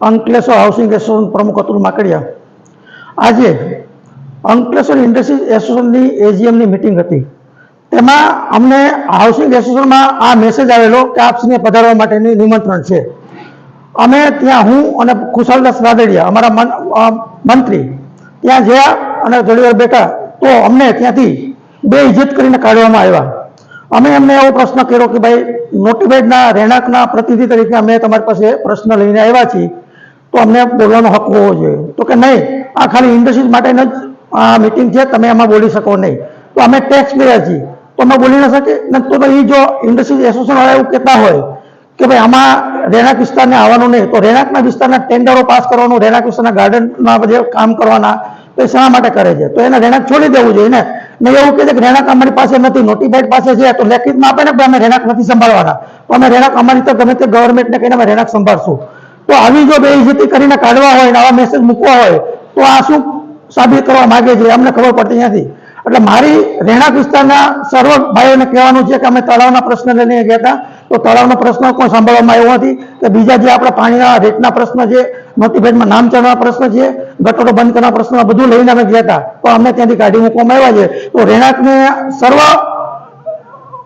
Ankleshwar housing association પ્રમુખ અતુલ માકડિયા. આજે Ankleshwar industries એસોસિએશનની એજીએમની મિટિંગ હતી. તેમાં અમને હાઉસિંગ એસોસિએશનમાં આ મેસેજ આવેલો કે આપશ્રીને પધારવા માટેનું નિમંત્રણ છે. અમે ત્યાં હું અને ખુશાલદાસ રાદડિયા અમારા મંત્રી, ત્યાં ગયા અને થોડી બેઠા, તો અમને ત્યાંથી બે ઇજ્જત કરીને કાઢવામાં આવ્યા. અમે એમને એવો પ્રશ્ન કર્યો કે ભાઈ, નોટિફાઈડના, રહેણાંકના પ્રતિનિધિ તરીકે અમે તમારી પાસે પ્રશ્ન લઈને આવ્યા છીએ. તો અમને બોલવાનો હક હોવો જોઈએ. તો કે નહીં, આ ખાલી ઇન્ડસ્ટ્રીઝ માટેનો જ આ મિટિંગ છે, તમે એમાં બોલી શકો નહીં. તો અમે ટેક્સ પેયર છીએ. તો અમે બોલી ન શકીએ? ને તો એ જો ઇન્ડસ્ટ્રીઝ એસોસિએશનવાળા એવું કહેતા હોય કે ભાઈ આમાં રહેણાંક વિસ્તારને આવવાનું નહીં. તો રહેણાંકના વિસ્તારના ટેન્ડરો પાસ કરવાનું રહેણાંક વિસ્તારના ગાર્ડનમાં બધે કામ કરવાના, તો એ શા માટે કરે છે? તો એને રહેણાંક છોડી દેવું જોઈએ ને? ને એવું કહે છે કે રહેણાંક અમારી પાસે નથી. નોટિફાઈડ પાસે છે, તો લેખિતમાં આપે ને અમે રહેણાંક નથી સંભાળવાના. તો અમે રહેણાંક અમારી તો ગમે તે ગવર્મેન્ટને કહીને અમે રહેણાંક સંભાળશું. તો આવી જો બેઇજ્જતી કરીને કાઢવા હોય આવા મેસેજ મૂકવા હોય, તો આ શું સાબિત કરવા માગે છે? અમને ખબર પડતી નથી. એટલે મારી રહેણાંક વિસ્તારના સર્વ ભાઈઓને કહેવાનું છે કે અમે તળાવના પ્રશ્ન લઈને ગયા હતા. તો તળાવનો પ્રશ્ન કોઈ સાંભળવામાં આવ્યો નથી. કે બીજા જે આપણા પાણીના રેટના પ્રશ્ન છે નોટિફાઈડમાં નામ ચડવાના પ્રશ્ન છે, ગટરો બંધ કરવાના પ્રશ્ન બધું લઈને અમે ગયા હતા. તો અમને ત્યાંથી કાઢી મૂકવામાં આવ્યા છે. તો રહેણાંકને સર્વ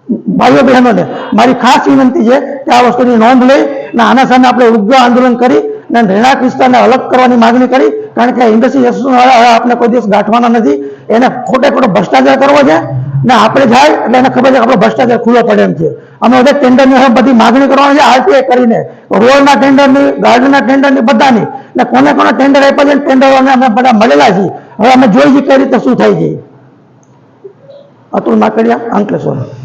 ભાઈઓ બહેનોને. મારી ખાસ વિનંતી છે કે આ વસ્તુની નોંધ લઈ અને આના સામે આપણે ઉગ્ર આંદોલન કરી અને રહેણાંક વિસ્તારને અલગ કરવાની માગણી કરી, કારણ કે ઇન્ડસ્ટ્રી એસોસિએશનવાળા હવે આપણે કોઈ દિવસ ગાંઠવાના નથી. એને ખોટે ખોટો ભ્રષ્ટાચાર કરવો છે ને આપણે જાય એટલે એને ખબર છે આપણો ભ્રષ્ટાચાર ખુલ્લો પડે એમ છે. અમે બધા ટેન્ડરની બધી માગણી કરવાની છે, આરટીઆઈ કરીને. રોડના ટેન્ડરની, ગાર્ડનના ટેન્ડરની બધાની. ને કોને કોને ટેન્ડર આપ્યા છે ટેન્ડરોને અમે બધા મળેલા છીએ. હવે અમે જોઈ છીએ કઈ રીતે શું થાય છે. અતુલ માકડિયા, અંકલેશ્વર.